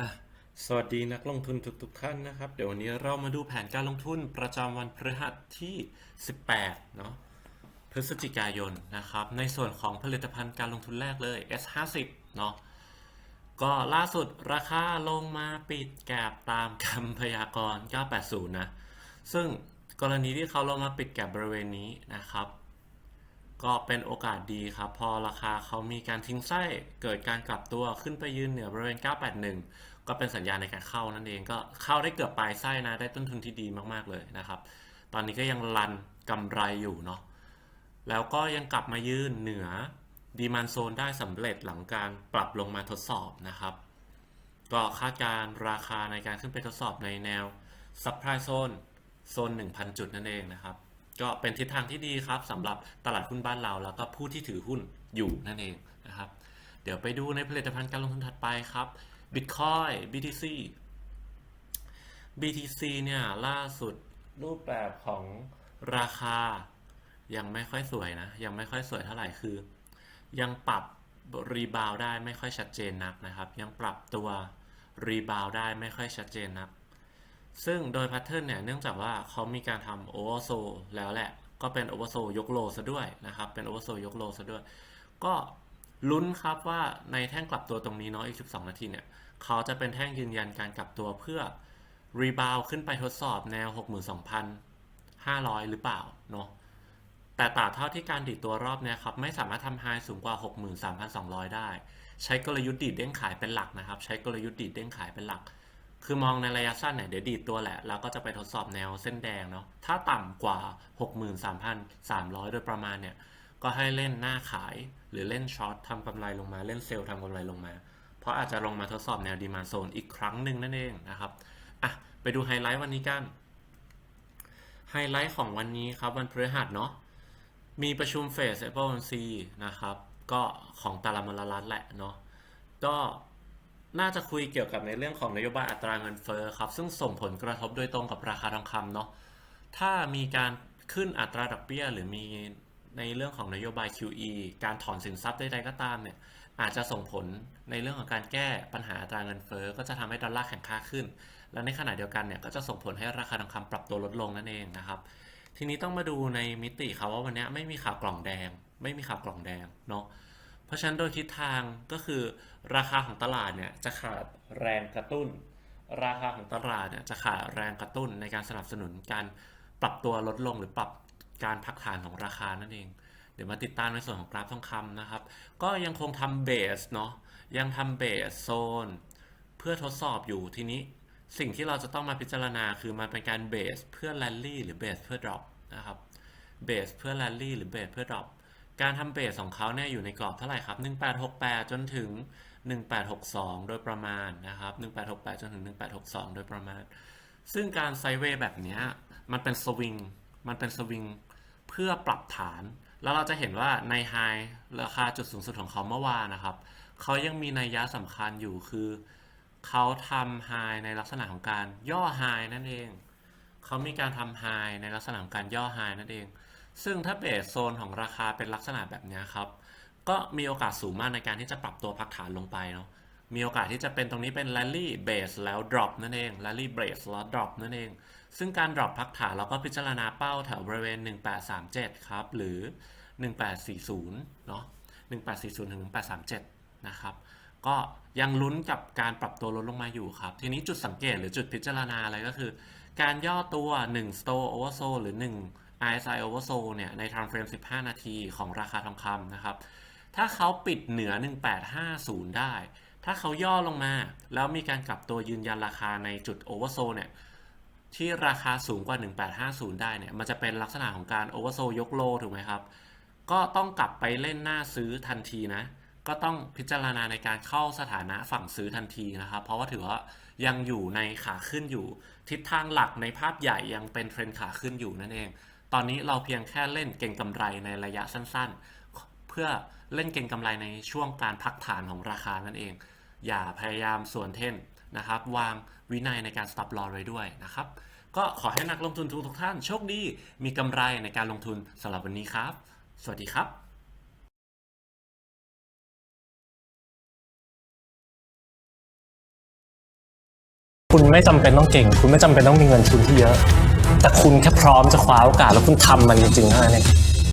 อะสวัสดีนักลงทุนทุกๆท่านนะครับ เดี๋ยววันนี้เรามาดูแผนการลงทุนประจำวันพฤหัสที่ 18 เนาะพฤศจิกายนนะครับ ในส่วนของผลิตภัณฑ์การลงทุนแรกเลย S50 เนาะก็ล่าสุดราคาลงมาปิดแกบตามคำพยากรณ์ 980 นะ ซึ่งกรณีที่เขาลงมาปิดแกบบริเวณนี้นะครับ ก็เป็นโอกาสดีครับ พอราคาเขามีการทิ้งไส้เกิดการกลับตัวขึ้นไปยืนเหนือบริเวณ 981 ก็เป็นสัญญาณในการเข้านั่นเองก็เข้าได้เกือบปลายไส้นะได้ต้นทุนที่ดีมากๆเลยนะครับ ตอนนี้ก็ยังรันกำไรอยู่เนาะแล้วก็ยังกลับมายืนเหนือดีมานโซนได้สำเร็จหลังการปรับลงมาทดสอบนะครับ ก็คาดการราคาในการขึ้นไปทดสอบในแนว supply zone โซน 1,000 จุดนั่นเองนะครับ ก็เป็นทิศทางที่ดีครับสำหรับตลาดหุ้นบ้านเราแล้วก็ผู้ที่ถือหุ้นอยู่นั่นเองนะครับ เดี๋ยวไปดูในผลิตภัณฑ์การลงทุนถัดไปครับ Bitcoin BTC BTC เนี่ยล่าสุดรูปแบบของราคายังไม่ค่อยสวยนะ ยังไม่ค่อยสวยเท่าไหร่คือ ยังปรับรีบาวได้ไม่ค่อยชัดเจนนักนะครับ ยังปรับตัวรีบาวได้ไม่ค่อยชัดเจนนัก ซึ่งโดยแพทเทิร์นเนี่ยเนื่องจากว่าเขามีการทำโอเวอร์โซแล้วแหละ ก็เป็นโอเวอร์โซยกโลซะด้วยนะครับ เป็นโอเวอร์โซยกโลซะด้วย ก็ลุ้นครับว่าในแท่งกลับตัวตรงนี้เนาะอีก 12 นาทีเนี่ยเขาจะเป็นแท่งยืนยันการกลับตัวเพื่อรีบาวขึ้นไปทดสอบแนว 62,500 หรือเปล่าเนาะแต่ตราบเท่าที่การดีดตัวรอบเนี่ยครับไม่สามารถทำไฮสูงกว่า 63,200 ได้ ใช้กลยุทธ์ดีดเด้งขายเป็นหลักนะครับ ใช้กลยุทธ์ดีดเด้งขายเป็นหลัก คือมองในระยะสั้นเนี่ยเดี๋ยวดีดตัวแหละ แล้วก็จะไปทดสอบแนวเส้นแดงเนาะถ้าต่ำกว่า 63,300 โดยประมาณเนี่ย ก็ให้เล่นหน้าขายหรือเล่นช็อตทำกำไรลงมาเล่นเซลล์ทำกำไรลงมา เพราะอาจจะลงมาทดสอบแนวดีมาโซนอีกครั้งหนึ่งนั่นเองนะครับอะไปดูไฮไลท์วันนี้กันไฮไลท์ของวันนี้ครับวันพฤหัสเนาะมีประชุมเฟส Apple c นะครับ ก็ของตาลามลรัฐแหละเนาะก็ น่าจะคุยเกี่ยวกับในเรื่องของนโยบายอัตราเงินเฟ้อครับ ซึ่งส่งผลกระทบโดยตรงกับราคาทองคำเนาะถ้ามีการขึ้นอัตราดอกเบี้ย หรือมีในเรื่องของนโยบาย QE การถอนสินทรัพย์ใดๆก็ตามเนี่ยอาจจะส่งผลในเรื่องของการแก้ปัญหาอัตราเงินเฟ้อก็จะทำให้ดอลลาร์แข็งค่าขึ้น และในขณะเดียวกันเนี่ยก็จะส่งผลให้ราคาทองคำปรับตัวลดลงนั่นเองนะครับ ทีนี้ต้องมาดูในมิติครับว่าวันนี้ไม่มีข่าวกล่องแดง ไม่มีข่าวกล่องแดงเนาะ เพราะฉะนั้นโดยทิศทางก็คือราคาของตลาดเนี่ยจะขาดแรงกระตุ้น ราคาของตลาดเนี่ยจะขาดแรงกระตุ้นในการสนับสนุนการปรับตัวลดลงหรือปรับการพักฐานของราคานั่นเอง เดี๋ยวมาติดตามในส่วนของกราฟทองคำนะครับ ก็ยังคงทำเบสเนาะยังทำเบสโซน เพื่อทดสอบอยู่ทีนี้สิ่งที่เราจะต้องมาพิจารณาคือมันเป็นการเบสเพื่อแรลลี่หรือเบสเพื่อดรอปนะครับเบสเพื่อแรลลี่หรือเบสเพื่อดรอป การทำเบสของเขาเนี่ยอยู่ในกรอบเท่าไหร่ครับ 1868 จนถึง 1862 โดยประมาณนะครับ 1868 จนถึง 1862 โดยประมาณ ซึ่งการไซเวย์แบบนี้มันเป็นสวิง มันเป็นสวิงเพื่อปรับฐาน แล้วเราจะเห็นว่าในไฮราคาจุดสูงสุดของเขาเมื่อวานนะครับ เขายังมีนัยยะสำคัญอยู่คือ เขาทำไฮในลักษณะของการย่อไฮนั่นเอง เขามีการทำไฮในลักษณะของการย่อไฮนั่นเอง ซึ่งถ้าเบสโซนของราคาเป็นลักษณะแบบนี้ครับ ก็มีโอกาสสูงมากในการที่จะปรับตัวพักฐานลงไปเนาะมีโอกาสที่จะเป็นตรงนี้เป็น rally base แล้ว drop นั่นเอง rally base แล้ว drop นั่นเอง ซึ่งการ drop พักฐานเราก็พิจารณาเป้าแถวบริเวณ 1837 ครับ หรือ 1840 เนาะ1840 ถึง 1837 นะครับ ก็ยังลุ้นกับการปรับตัวลดลงมาอยู่ครับ ทีนี้จุดสังเกตหรือจุดพิจารณาอะไรก็คือ การย่อตัว 1 store oversold หรือ 1 RSI oversold เนี่ยใน time frame 15 นาทีของราคาทองคำนะครับ ถ้าเขาปิดเหนือ 1850 ได้ ถ้าเขาย่อลงมา แล้วมีการกลับตัวยืนยันราคาในจุด oversold เนี่ยที่ราคาสูงกว่า 1850 ได้เนี่ย มันจะเป็นลักษณะของการ oversold ยกโลถูกไหมครับ ก็ต้องกลับไปเล่นหน้าซื้อทันทีนะ ก็ต้องพิจารณาในการเข้าสถานะฝั่งซื้อทันทีนะครับ เพราะว่าถือว่ายังอยู่ในขาขึ้นอยู่ ทิศทางหลักในภาพใหญ่ยังเป็นเทรนขาขึ้นอยู่นั่นเอง ตอนนี้เราเพียงแค่เล่นเก็งกำไรในระยะสั้นๆ เพื่อเล่นเก็งกำไรในช่วงการพักฐานของราคานั่นเอง อย่าพยายามส่วนเท่นนะครับ วางวินัยในการ stop loss ไว้ด้วยนะครับ ก็ขอให้นักลงทุนทุกท่านโชคดี มีกำไรในการลงทุนสำหรับวันนี้ครับ สวัสดีครับคุณไม่จำเป็นต้องเก่ง คุณไม่จำเป็นต้องมีเงินทุนที่เยอะ แต่คุณแค่พร้อมจะคว้าโอกาสแล้วคุณทำมันจริงๆเท่านั้นเอง